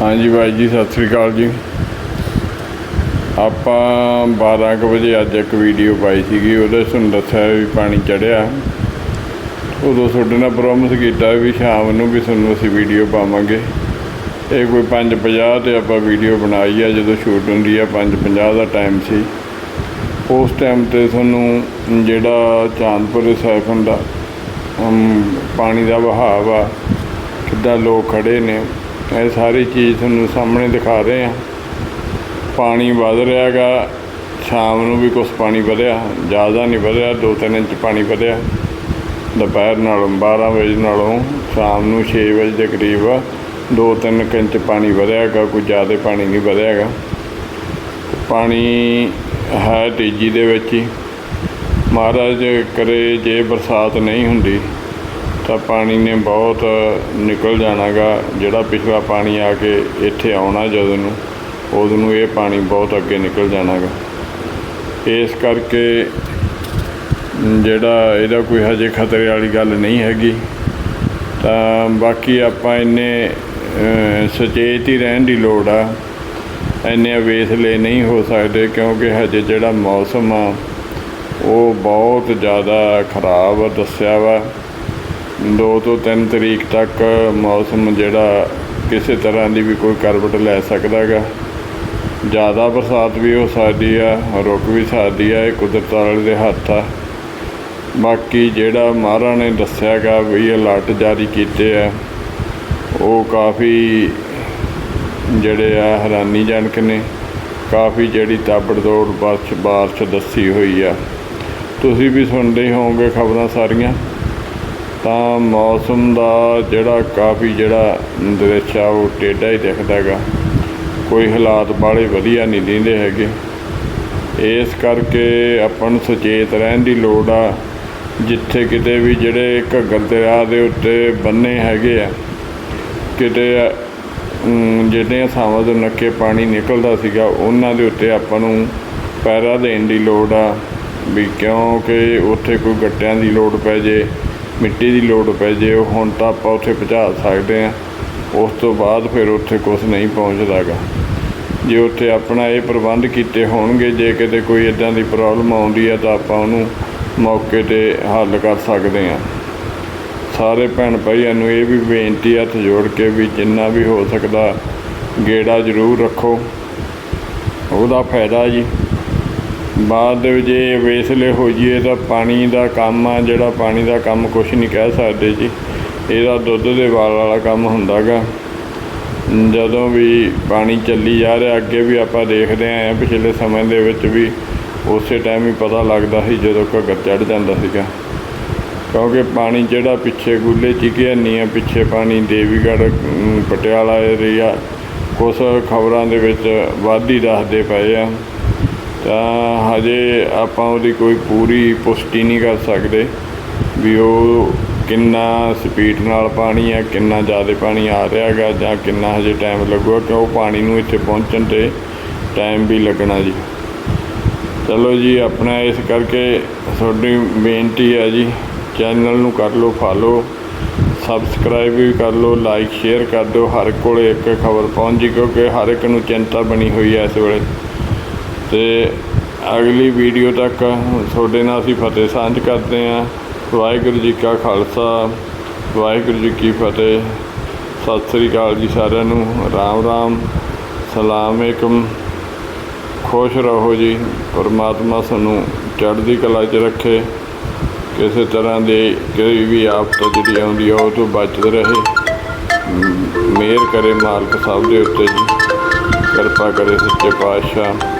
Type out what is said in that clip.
ਹਾਂਜੀ ਬਾਈ ਜੀ, ਸਤਿ ਸ੍ਰੀ ਅਕਾਲ ਜੀ। ਆਪਾਂ 12 ਕੁ ਵਜੇ ਅੱਜ ਇੱਕ ਵੀਡੀਓ ਪਾਈ ਸੀਗੀ, ਉਹਦੇ 'ਚ ਤੁਹਾਨੂੰ ਦੱਸਿਆ ਵੀ ਪਾਣੀ ਚੜਿਆ ਉਦੋਂ ਤੁਹਾਡੇ ਨਾਲ ਪ੍ਰੋਮਿਸ ਕੀਤਾ ਵੀ ਸ਼ਾਮ ਨੂੰ ਵੀ ਤੁਹਾਨੂੰ ਅਸੀਂ ਵੀਡੀਓ ਪਾਵਾਂਗੇ। ਇਹ ਕੋਈ 5:50 ਤੇ ਆਪਾਂ ਵੀਡੀਓ ਬਣਾਈ ਆ, ਜਦੋਂ ਸ਼ੂਟ ਹੁੰਦੀ ਆ 5:50 ਦਾ ਟਾਈਮ ਸੀ। ਉਸ ਟਾਈਮ ਤੇ ਤੁਹਾਨੂੰ ਜਿਹੜਾ ਚਾਂਦਪੁਰ ਸਾਈਫਨ ਦਾ ਪਾਣੀ ਦਾ ਵਹਾਅ ਆ ਕਿੱਦਾਂ ਲੋਕ ਖੜੇ ਨੇ ਇਹ ਸਾਰੀ ਚੀਜ਼ ਤੁਹਾਨੂੰ ਸਾਹਮਣੇ ਦਿਖਾ ਰਹੇ ਆ ਪਾਣੀ ਵਧ ਰਿਹਾਗਾ। ਸ਼ਾਮ ਨੂੰ ਵੀ ਕੁਝ ਪਾਣੀ ਵਧਿਆ। ਜ਼ਿਆਦਾ ਨਹੀਂ ਵਧਿਆ। 2-3 ਇੰਚ ਪਾਣੀ ਵਧਿਆ। ਦੁਪਹਿਰ ਨਾਲੋਂ 12 ਵਜੇ ਨਾਲੋਂ ਸ਼ਾਮ ਨੂੰ 6 ਵਜੇ ਦੇ ਕਰੀਬ 2-3 ਇੰਚ ਪਾਣੀ ਵਧਿਆਗਾ। ਕੋਈ ਜ਼ਿਆਦਾ ਪਾਣੀ ਨਹੀਂ ਵਧਿਆਗਾ। ਪਾਣੀ ਹੈ ਤੇਜ਼ੀ ਦੇ ਵਿੱਚ ਹੀ। ਮਹਾਰਾਜ ਕਰੇ ਜੇ ਬਰਸਾਤ ਨਹੀਂ ਹੁੰਦੀ ਤਾਂ ਪਾਣੀ ਨੇ ਬਹੁਤ ਨਿਕਲ ਜਾਣਾਗਾ। ਜਿਹੜਾ ਪਿਛਲਾ ਪਾਣੀ ਆ ਕੇ ਇੱਥੇ ਆਉਣਾ ਜਦੋਂ ਨੂੰ, ਉਦੋਂ ਨੂੰ ਇਹ ਪਾਣੀ ਬਹੁਤ ਅੱਗੇ ਨਿਕਲ ਜਾਣਾਗਾ। ਇਸ ਕਰਕੇ ਜਿਹੜਾ ਇਹਦਾ ਕੋਈ ਹਜੇ ਖਤਰੇ ਵਾਲੀ ਗੱਲ ਨਹੀਂ ਹੈਗੀ। ਤਾਂ ਬਾਕੀ ਆਪਾਂ ਇੰਨੇ ਸੁਚੇਤ ਹੀ ਰਹਿਣ ਦੀ ਲੋੜ ਆ। ਇੰਨੇ ਅਵੇਸਲੇ ਨਹੀਂ ਹੋ ਸਕਦੇ ਕਿਉਂਕਿ ਹਜੇ ਜਿਹੜਾ ਮੌਸਮ ਆ, ਉਹ ਬਹੁਤ ਜ਼ਿਆਦਾ ਖਰਾਬ ਦੱਸਿਆ ਵਾ। 2 ਤੋਂ 3 ਤਰੀਕ ਤੱਕ ਮੌਸਮ ਜਿਹੜਾ ਕਿਸੇ ਤਰ੍ਹਾਂ ਦੀ ਵੀ ਕੋਈ ਕਰਵਟ ਲੈ ਸਕਦਾ ਗਾ ਜ਼ਿਆਦਾ ਬਰਸਾਤ ਵੀ ਹੋ ਸਕਦੀ ਆ ਰੁਕ ਵੀ ਸਕਦੀ ਆ, ਇਹ ਕੁਦਰਤ ਵਾਲੇ ਦੇ ਹੱਥ ਆ। ਬਾਕੀ ਜਿਹੜਾ ਮਹਾਰਾਜ ਨੇ ਦੱਸਿਆ ਗਾ ਵੀ ਅਲਰਟ ਜਾਰੀ ਕੀਤੇ ਆ, ਉਹ ਕਾਫੀ ਜਿਹੜੇ ਆ ਹੈਰਾਨੀਜਨਕ ਨੇ। ਕਾਫੀ ਜਿਹੜੀ ਤਾਬੜਤੋੜ ਬਾਰਿਸ਼ ਬਾਰਿਸ਼ ਦੱਸੀ ਹੋਈ ਆ। ਤੁਸੀਂ ਵੀ ਸੁਣਦੇ ਹੀ ਹੋਵੋਗੇ ਖਬਰਾਂ ਸਾਰੀਆਂ। ਤਾਂ ਮੌਸਮ ਦਾ ਜਿਹੜਾ ਕਾਫੀ ਜਿਹੜਾ ਦ੍ਰਿਸ਼ ਆ, ਉਹ ਟੇਢਾ ਹੀ ਦਿਖਦਾ ਹੈਗਾ। ਕੋਈ ਹਾਲਾਤ ਬਾਹਲੇ ਵਧੀਆ ਨਹੀਂ ਦਿੰਦੇ ਹੈਗੇ। ਇਸ ਕਰਕੇ ਆਪਾਂ ਨੂੰ ਸੁਚੇਤ ਰਹਿਣ ਦੀ ਲੋੜ ਆ, ਜਿੱਥੇ ਕਿਤੇ ਵੀ ਜਿਹੜੇ ਘੱਗਰ ਦਰਿਆ ਦੇ ਉੱਤੇ ਬੰਨੇ ਹੈਗੇ ਆ, ਕਿਤੇ ਜਿਹੜੀਆਂ ਥਾਵਾਂ ਤੋਂ ਨੱਕੇ ਪਾਣੀ ਨਿਕਲਦਾ ਸੀਗਾ, ਉਹਨਾਂ ਦੇ ਉੱਤੇ ਆਪਾਂ ਨੂੰ ਪੈਰਾ ਦੇਣ ਦੀ ਲੋੜ ਆ, ਵੀ ਕਿਉਂਕਿ ਉੱਥੇ ਕੋਈ ਗੱਟਿਆਂ ਦੀ ਲੋੜ ਪੈ ਜੇ। ਮਿੱਟੀ ਦੀ ਲੋੜ ਪੈ ਜੇ, ਉਹ ਹੁਣ ਤਾਂ ਆਪਾਂ ਉੱਥੇ ਪਹੁੰਚਾ ਸਕਦੇ ਆ ਉਸ ਤੋਂ ਬਾਅਦ ਫਿਰ ਉੱਥੇ ਕੁਝ ਨਹੀਂ ਪਹੁੰਚਦਾਗਾ। ਜੇ ਉੱਥੇ ਆਪਣਾ ਇਹ ਪ੍ਰਬੰਧ ਕੀਤੇ ਹੋਣਗੇ, ਜੇ ਕਿਤੇ ਕੋਈ ਇਦਾਂ ਦੀ ਪ੍ਰੋਬਲਮ ਆਉਂਦੀ ਆ, ਤਾਂ ਆਪਾਂ ਉਹਨੂੰ ਮੌਕੇ ਤੇ ਹੱਲ ਕਰ ਸਕਦੇ ਆ ਸਾਰੇ ਭੈਣ ਭਾਈਆਂ ਨੂੰ ਇਹ ਵੀ ਬੇਨਤੀ ਹੱਥ ਜੋੜ ਕੇ ਵੀ ਜਿੰਨਾ ਵੀ ਹੋ ਸਕਦਾ, ਗੇੜਾ ਜ਼ਰੂਰ ਰੱਖੋ। ਉਹਦਾ ਫਾਇਦਾ ਜੀ। ਬਾਅਦ ਦੇ ਵਿੱਚ ਜੇ ਵੇਸਲੇ ਹੋ ਜਾਈਏ ਤਾਂ ਪਾਣੀ ਦਾ ਕੰਮ ਆ, ਜਿਹੜਾ ਪਾਣੀ ਦਾ ਕੰਮ ਕੁਝ ਨਹੀਂ ਕਹਿ ਸਕਦੇ ਜੀ। ਇਹਦਾ ਦੁੱਧ ਦੇ ਵਾਲ ਵਾਲਾ ਕੰਮ ਹੁੰਦਾਗਾ। ਜਦੋਂ ਵੀ ਪਾਣੀ ਚੱਲੀ ਜਾ ਰਿਹਾ, ਅੱਗੇ ਵੀ ਆਪਾਂ ਦੇਖਦੇ ਆਏ ਹਾਂ, ਪਿਛਲੇ ਸਮੇਂ ਦੇ ਵਿੱਚ ਵੀ ਉਸੇ ਟਾਈਮ ਹੀ ਪਤਾ ਲੱਗਦਾ ਸੀ ਜਦੋਂ ਘੱਗਰ ਚੜ ਜਾਂਦਾ ਸੀਗਾ। ਕਿਉਂਕਿ ਪਾਣੀ ਜਿਹੜਾ ਪਿੱਛੇ ਗੁੱਲੇ ਚਿਕਿਆ ਨਹੀਂ ਆ, ਪਿੱਛੇ ਪਾਣੀ ਦੇਵੀਗੜ੍ਹ ਪਟਿਆਲਾ ਏਰੀਆ ਕੁਛ ਖਬਰਾਂ ਦੇ ਵਿੱਚ ਵਾਧੀ ਦੱਸਦੇ ਪਏ ਆ। ਤਾਂ ਹਜੇ ਆਪਾਂ ਉਹਦੀ ਕੋਈ ਪੂਰੀ ਪੁਸ਼ਟੀ ਨਹੀਂ ਕਰ ਸਕਦੇ ਵੀ ਉਹ ਕਿੰਨਾ ਸਪੀਡ ਨਾਲ ਪਾਣੀ ਆ ਕਿੰਨਾ ਜ਼ਿਆਦਾ ਪਾਣੀ ਆ ਰਿਹਾ ਹੈਗਾ ਜਾਂ ਕਿੰਨਾ ਹਜੇ ਟਾਈਮ ਲੱਗੂਗਾ, ਕਿਉਂ ਪਾਣੀ ਨੂੰ ਇੱਥੇ ਪਹੁੰਚਣ ਤੇ ਟਾਈਮ ਵੀ ਲੱਗਣਾ ਜੀ। ਚਲੋ ਜੀ, ਆਪਣਾ ਇਸ ਕਰਕੇ ਤੁਹਾਡੀ ਬੇਨਤੀ ਹੈ ਜੀ ਚੈਨਲ ਨੂੰ ਕਰ ਲਓ ਫਾਲੋ ਸਬਸਕ੍ਰਾਈਬ ਵੀ ਕਰ ਲਓ ਲਾਈਕ ਸ਼ੇਅਰ ਕਰ ਦਿਓ, ਹਰ ਇੱਕ ਕੋਲੇ ਇੱਕ ਖਬਰ ਪਹੁੰਚ ਜੀ ਕਿਉਂਕਿ ਹਰ ਇੱਕ ਨੂੰ ਚਿੰਤਾ ਬਣੀ ਹੋਈ ਹੈ ਇਸ ਵੇਲੇ। ਤੇ ਅਗਲੀ ਵੀਡੀਓ ਤੱਕ ਤੁਹਾਡੇ ਨਾਲ ਅਸੀਂ ਫਤਿਹ ਸਾਂਝ ਕਰਦੇ ਹਾਂ। ਵਾਹਿਗੁਰੂ ਜੀ ਕਾ ਖਾਲਸਾ, ਵਾਹਿਗੁਰੂ ਜੀ ਕੀ ਫਤਿਹ। ਸਤਿ ਸ੍ਰੀ ਅਕਾਲ ਜੀ ਸਾਰਿਆਂ ਨੂੰ। ਰਾਮ ਰਾਮ, ਸਲਾਮ ਅਲੈਕਮ। ਖੁਸ਼ ਰਹੋ ਜੀ। ਪਰਮਾਤਮਾ ਸਾਨੂੰ ਚੜ੍ਹਦੀ ਕਲਾ 'ਚ ਰੱਖੇ। ਕਿਸੇ ਤਰ੍ਹਾਂ ਦੇ ਕੋਈ ਵੀ ਆਫਤ ਜਿਹੜੀ ਆਉਂਦੀ ਆ, ਉਹ ਤੋਂ ਬਚਦੇ ਰਹੇ। ਮਿਹਰ ਕਰੇ ਮਾਲਕ ਸਭ ਦੇ ਉੱਤੇ ਜੀ। ਕਿਰਪਾ ਕਰੇ ਸੱਚੇ ਪਾਤਸ਼ਾਹ।